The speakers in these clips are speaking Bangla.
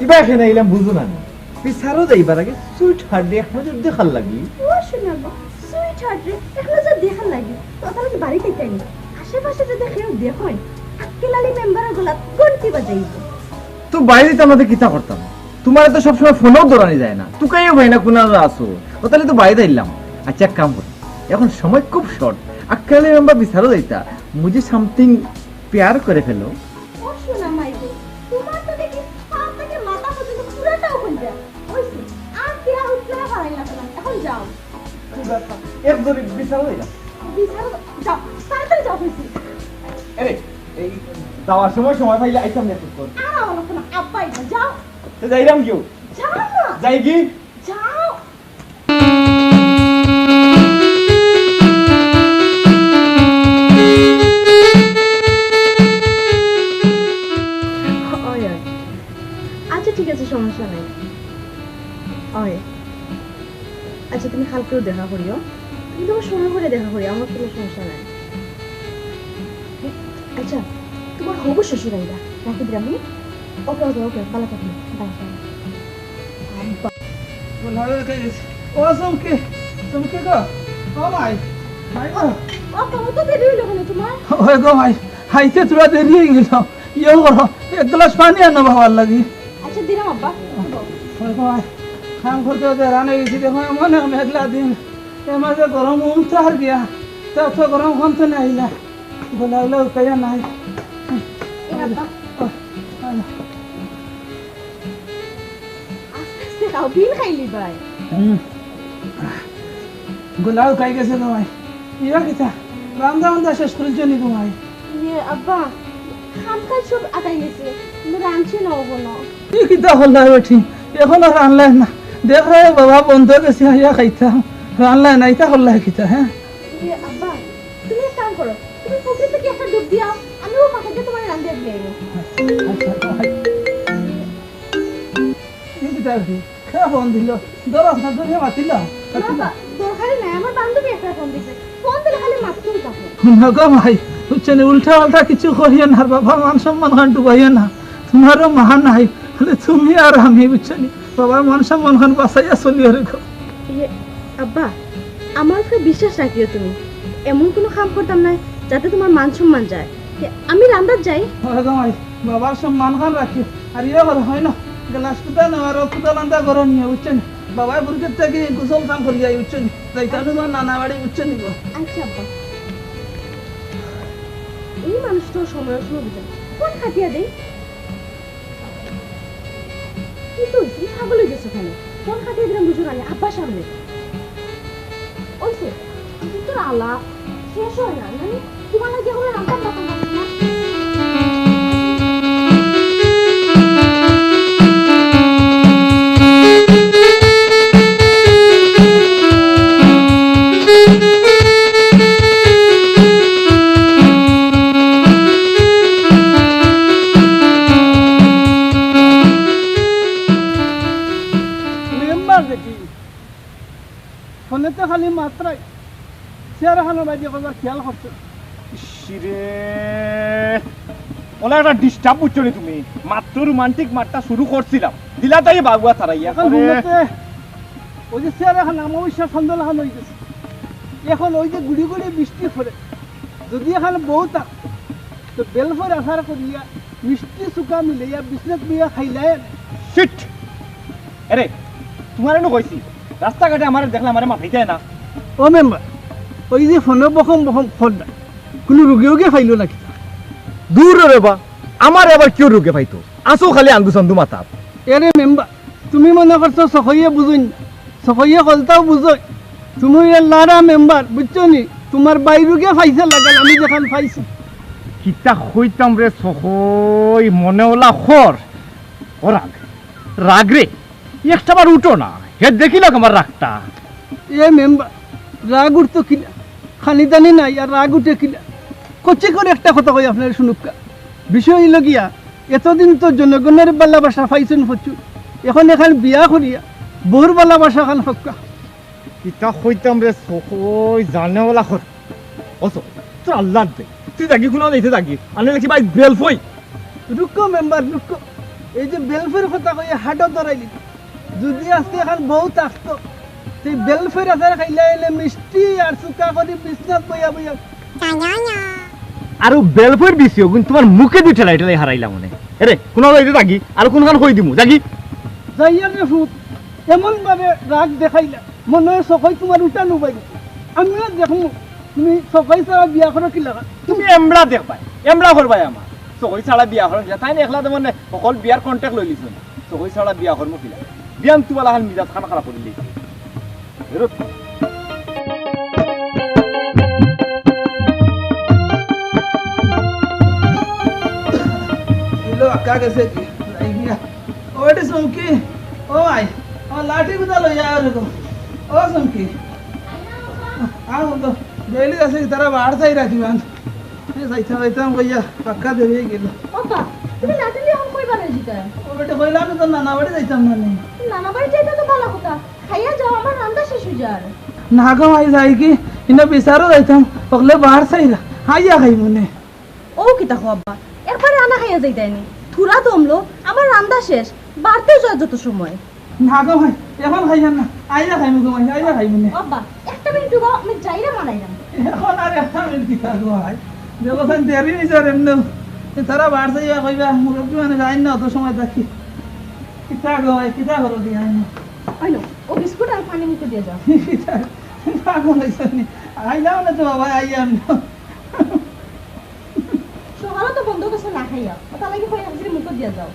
কিবা এখানে এলাম বুঝো না। পিছারও যাইবার আগে সুইট দিয়ে এক দেখার লাগি। ও শোনাবো সুইট হার্ট রে এখন যে দেখার লাগে। তখন কি বাড়িতে তাই আশেপাশে যদি কেউ আক্কেলালি মেম্বারের গলা বাজাইব। তো বাইরে তো আমাদের কিতা করতাম? তোমার তো সবসময় ফোনও দৌড়ানি যায় না। তুকাইও ভাই না কোনা আসো। ও তাহলে তো বাইরে দিলাম আচ্ছা এক কাম করি। এখন সময় খুব শর্ট আক্কালে মেম্বার বিচারও যাইতা। মুঝে সামথিং পেয়ার করে ফেলো। এক ধরে বিচারও যাইতাম বিছানা যাও তাড়াতাড়ি যাও হয়েছে। আরে এই যাওয়ার সময় সময় পাইলে আইতাম না কর আর আমার কোনো আব্বাই না যাও। তো যাইলাম কেউ যাও না। যাই কি? যাও। আচ্ছা ঠিক আছে সমস্যা নাই। আচ্ছা তুমি কালকেও দেখা করিও। তুমি তোমার সময় করে দেখা করিও আমার কোনো সমস্যা নাই। আচ্ছা তোমার হবু শ্বশুর আইবা রাখি দিলাম হ্যাঁ? ওকে ওকে ওকে ভালো থাকবে বাই। বাই ও চমকে চমকে গো। হাইতে তোরা দেরি হয়ে গেল। ইয়ে করো এক গ্লাস পানি আনো বাবার লাগি। আচ্ছা দিলাম আব্বা। খাম করতে করতে রানে গেছি দেখো মনে মেঘলা দিন। এ মাঝে গরম উমতে আর গিয়া তা তো গরম কমতে নাই না। গোলাগুলো উপায় নাই। বিল গোলাও খাই গেছে ভাই। ইয়া কিতা রান্দা রান্দা শেষ করেছ নি ভাই? ইয়ে আব্বা খাম খাই সব আটাই গেছে। রাঁধছি না না কি কিতা হল্লা বেঠি। এখন আর রানলাই না। দেখ রে বাবা বন্ধ গেছে আইয়া খাইতাম রানলাই না ইতা হল্লা কিতা হ্যাঁ? আব্বা তুমি এক কাম করো তুমি পুকুর থেকে একটা ডুব দিয়াও আমিও পাখাতে তোমার রাঁধিয়ে দিয়ে আইবো। আচ্ছা কি খেয়া ফোন দিল? দরস না ধরে মাতিল? না আব্বা, দরকারই নাই আমার বান্ধবী একটা ফোন দিছে। ফোন দিলে খালি মাততেই থাকে নগো ভাই বুঝছেন উল্টা পাল্টা কিছু করিও না বাবা মান সম্মান খান ডুবাইও না। তোমারও মহা নাই তুমি আর আমি বুঝছেন বাবার মান সম্মান খান বাঁচাইয়া রেখো ইয়ে আব্বা আমার উপরে বিশ্বাস রাখিও তুমি। এমন কোনো কাম করতাম না যাতে তোমার মান সম্মান যায়। আমি রান্দার যাই। বাবার সম্মান খান রাখি আর ইয়ে করে হয় না গ্লাস কুতা নেওয়ার কুতা লান্দা করো নিয়ে বুঝছেন বাবাই বুড়িকে থেকে গোসল কাম করি যাই বুঝছেন যাইতানো তোমার নানা বাড়ি বুঝছেন আচ্ছা আব্বা। এই মানুষটাও সময়ের সময় বুঝে কোন খাটিয়া দেই? কি তো হইছে ছাগল হয়ে গেছে কেন? কোন খাটিয়া দিলাম দুজন না আব্বা সামনে। ওইছে তোর আলাপ শেষ হয় না তোমার লাগে এখন রান্তাম মেম্বার দেখি ফোনেতে খালি মাত্রাই। চেয়ার খানো বাইদি করবার খেয়াল করছ। শিরে ওলা একটা ডিস্টার্ব বুঝছ নি তুমি? মাত্র রোমান্টিক মাঠটা শুরু করছিলাম। দিলা তাই বাগুয়া তারাইয়া এখন ওই যে চেয়ার এখন অমাবস্যা এখন হয়ে গেছে এখন ওই যে গুড়ি গুড়ি বৃষ্টি পড়ে যদি এখন থাক তো বেলফর আসার করিয়া মিষ্টি চুকা মিলাইয়া বিছনাত বিয়া খাইলাই শিট! আরে তোমার এনে কইছি রাস্তাঘাটে আমার দেখলে আমার মাথায় যায় না। ও মেম্বার ওই যে ফোনে বকম বকম ফোন না কোনো রুগী উগে ফাইলো নাকি দূর রে বা আমার আবার কেউ রোগে পাইতো আসো খালি আন্দু সান্দু মাথা এরে মেম্বার তুমি মনে করছ সখইয়ে বুঝুন সখইয়ে কলতাও বুঝোই তুমি এ লারা মেম্বার বুঝছ নি? তোমার বাইরুগে ফাইছে লাগাল আমি যেখান ফাইছি। কিতা হইতাম রে সহই মনে ওলা খর ও রাগ রাগ রে একটা বার উঠো না হে দেখিল আমার রাগটা। এ মেম্বার রাগ উঠতো কিলা খানি দানি নাই আর রাগ উঠে কিলা কচি করে একটা কথা কই আপনার শুনুকা। বিষয় হইল গিয়া এতদিন তো জনগণের বাল্লাবাসা ফাইছেন প্রচুর এখন এখান বিয়া করিয়া বহুর বাল্লাবাসা খান হক্কা কিতা হইতাম রে সহই জানে ওলা খর অসো তোর আল্লাহ দে। তুই জাগি খুলো দিতে জাগি। আনে নাকি ভাই বেল ফই রুকো মেম্বার রুকো এই যে বেলফের কথা কই হাটও ধরাইলি যদি আজকে এখন বউ থাকতো সেই বেলফের আচার খাইলে এলে মিষ্টি আর চুকা করে বিছনাত বইয়া বইয়া আৰু বেলফৰ বিচিও কিন্তু তোমাৰ মুখে দি ঠেলাই ঠেলাই হাৰাইলা মানে। কোনা যাইতে জাগি আৰু কোনখান কৈ দিমু জাগি। যাইয়ারে ফুট এমন ভাবে রাগ দেখাইলা মনে হয় সকাই তোমার উঠা নুবাই। আমিও দেখমু তুমি সকাই ছাড়া বিয়া করো কি লাগা? তুমি এমৰা দেখবাই এমৰা কৰবাই আমাৰ। চকৰি চালা বিয়া দিয়া তাই একলা তাৰমানে অকল বিয়াৰ কণ্টেক্ট লৈ লিছোন চকৰি চালা বিয়া কৰম কিলা বিয়ান তোমালা খান মিজাজ খানা খারাপ লিছো ইলো আকা গেছে কি? নাই গিয়া ওটি সমকি ও আই ও লাঠি বিদা লই আর তো। ও সমকি আ তো ডেইলি আছে তারা বাড় চাই রাখিবান এ যাইতা যাইতাম কইয়া পাক্কা দেবে গেল। তুমি এখন কই বানাই দিতে ও বেটা কইলাম তো নানা বাড়ি যাইতাম না নানা বাড়ি যাইতে তো ভালো কথা। খাইয়া যাও আমার রান্না শেষ হয়ে না গো আই যাই কি ইনা বিচারও যাইতাম ওগলে বাড় চাইরা হাইয়া খাই মনে। ও কি তা এরপরে রান্না খাইয়া যাইতাইনি। থুরা দমলো আমার রান্না শেষ বাড়তে যায় যত সময়। না গো ভাই এখন খাইয়া না আইয়া খাই মুখে মাই আইয়া খাই মনে। আব্বা একটা মিনিট গো আমি যাইরা বানাইলাম এখন আর একটা মিনিট কি থাকব ভাই? যখন দেরি আর এমনি তারা বাড়ছে ইয়া কইবা মুরব্বী মানে যাই না অত সময় থাকি। কিতা গো কিতা করো দিয়া আইন আইনো ও বিস্কুট আর পানি মুখে দিয়ে যাও। পাগল হইছে নি? আইলাম না তো বাবা আইয়াম না। সকালে তো বন্ধ করছে না খাইয়া। ওটা লাগি কই হাজির মুখে দিয়ে যাও?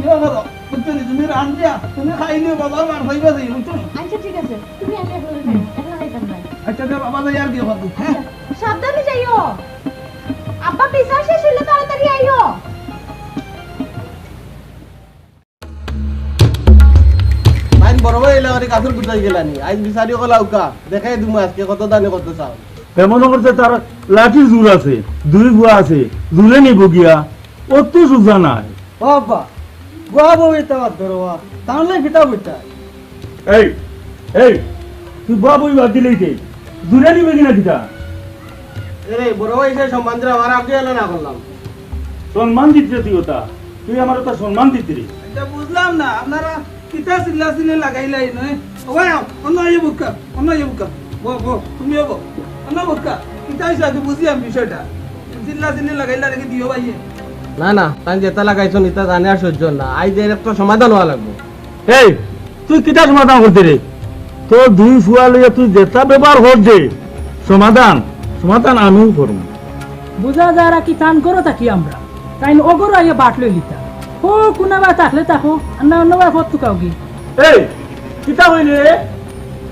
ইয়া করো বুঝছ নি? তুমি রান্ধিয়া তুমি খাইলে বাবা মার খাইবা যাই বুঝছ? আচ্ছা ঠিক আছে। তুমি আমি এখন এখন খাইতাম না। আচ্ছা দে বাবা যাই আর কি করব হ্যাঁ? সাবধানে যাইও। আব্বা পিসা শেষ হইলে তাড়াতাড়ি আইও। আইন বড় ভাই এলাকার কাছের বুঝাই গেলানি। আইন বিচারি কলা উকা। দেখাই তুমি আজকে কত দানে কত চাও এমন করছে তার লাঠি জোর আছে দুই গুয়া আছে জুলে নিব গিয়া অত সুজা নাই। বাবা গোয়া বউ এটা ধরো তাহলে ফিটা বইটা এই এই তুই বাবুই বাদ দিলেই দে। জুলে নিবে কিনা এরে বড় সম্মান দিলে আমার আগে এলো না করলাম সম্মান দিতে তুই ওটা? তুই আমার ওটা সম্মান দিতে রে। এটা বুঝলাম না আপনারা কিতা চিল্লা চিল্লি লাগাইলাই নয়? ও ভাই অন্য আইয়ে বুকা অন্য আইয়ে বুকা বো বো তুমিও বো অন্য বুকা কিতা আগে বুঝিয়াম বিষয়টা। চিল্লা চিল্লি লাগাইলা রেখে দিও ভাইয়ে? না না তাই যেটা লাগাইছো নিতা জানে আর সহ্য না। আইজ এর একটা সমাধান হওয়া লাগবো। এই তুই কিটা সমাধান করতে রে? তোর দুই ফুয়া লইয়া তুই যেটা ব্যবহার করছে সমাধান। সমাধান আমিও করব বুঝা যারা কি তান করো থাকি আমরা? তাই অগর আইয়া বাট লই লিতা। ও কোনাবা থাকলে তাকো না অন্যবা ফত তুকাও কি এই কিতা হইলে?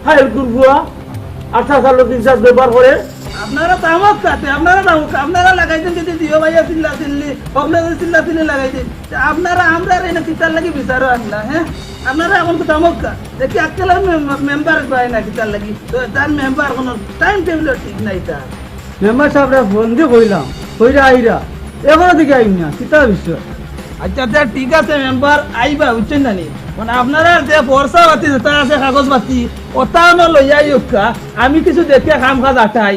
হাইল কুরবুয়া আঠা সালো বিশ্বাস ব্যবহার করে আপনারা তামক কাটে আপনারা তামক আপনারা লাগাইছেন যদি দিও ভাইয়া চিল্লা চিল্লি অগলে চিল্লা চিল্লি লাগাইছেন আপনারা আমরা এনে কিতার লাগি বিচারো আসলা হ্যাঁ? আপনারা এখন তো তামক কা দেখি আজকাল মেম্বার পায় না কিতার লাগি। তো তার মেম্বার কোনো টাইম টেবিল ঠিক নাই তার। মেম্বার সাহেবরা ফোন দিয়ে কইলাম কইরা আইরা এখনও দিকে আইন না কিতা বিষয়? আচ্ছা আচ্ছা ঠিক আছে মেম্বার আইবা বুঝছেন না জানি মানে আপনারা যে বর্ষা বাতি যেটা আছে কাগজ বাতি ওটাও না লইয়া আমি কিছু দেখে কাম কাজ আটাই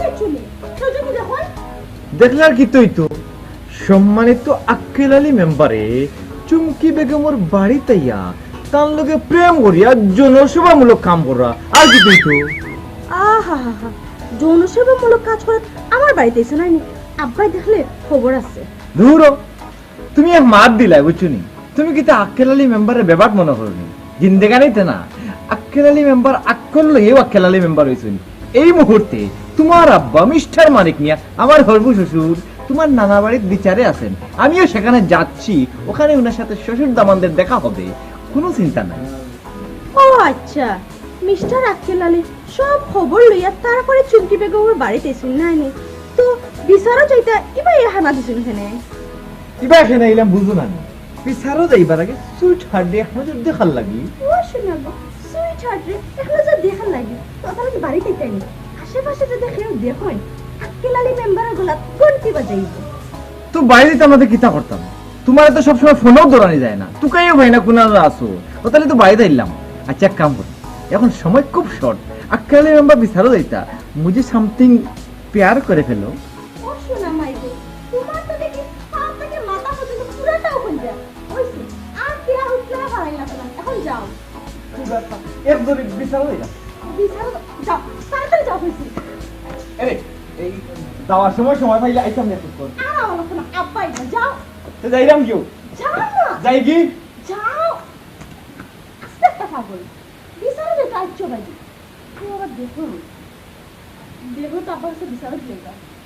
যাচ্ছিলে কেউ যদি দেখো দেখলে আর কি তুই তো? সম্মানিত আক্কেল আলী মেম্বারে চুমকি বেগমর বাড়িতে ইয়া তার লগে প্রেম করিয়া জনসেবামূলক কাম করা। আর কি তুই তো? আহা হা হা যৌনসেবামূলক কাজ করে আমার বাড়িতে এসে নাইনি আব্বাই দেখলে খবর আছে। ধুর তুমি এক মাত দিলাই বুঝছুনি তুমি কি তা আক্কেল আলী মেম্বারের ব্যাপার মনে করনি জিন্দেগানিতে না? আক্কেল আলী মেম্বার আক্কল লইয়েও আক্কেল আলী মেম্বার হয়েছুন এই মুহূর্তে তোমার আব্বা মিস্টার মানিক মিয়া আমার হর্ব শ্বশুর তোমার নানা বাড়ির বিচারে আছেন। আমিও সেখানে যাচ্ছি ওখানে ওনার সাথে শ্বশুর দামানদের দেখা হবে। কোনো চিন্তা নাই। ও আচ্ছা মিস্টার আক্কেল আলী সব খবর লইয়া তারপরে চুমকি বেগমের বাড়িতে এসেছিল না নি তো বিচারও চাইতা ইবা এ হানা দিছিল হেনে কিবা এখানে এলাম বুঝো না বিচারও যাইবার আগে সুইট দিয়ে এক নজর দেখার লাগি। ও শোনাবো সুইট হার্ট রে এখন যা দেখার লাগে তাহলে কি বাড়িতে তাইনি আশেপাশে যদি কেউ দেখুন আক্কেল আলী মেম্বারের গলাত ঘন্টি বাজাইব। তো বাইরে তো আমাদের কিতা করতাম? তোমার তো সবসময় ফোনও দৌড়ানি যায় না। তুকাইও ভাই না কোন আসো ও তাহলে তো বাইরে এলাম আচ্ছা এক কাম করি। এখন সময় খুব শর্ট আক্কালে আমরা বিচারও যাইতা মুঝে সামথিং পেয়ার করে ফেলো। ও শোনা মাইকে তোমার তো দেখি পা থেকে মাথা পর্যন্ত পুরাটা ওখান যায়। ওইসে আর কি আর উঠলে হারাই না। তোমার এখন যাও। এক ধরে বিচারও যাইতা বিচার যাও তাড়াতাড়ি যাও হয়েছে আরে এই যাওয়ার সময় সময় পাইলে আইতাম কোনো আব্বা যাও। তো যাইলাম কেউ যাও না। যাই কি? যাও। আস্তে কথা বল যে কাজ চলে তুই আবার দেখো দেখো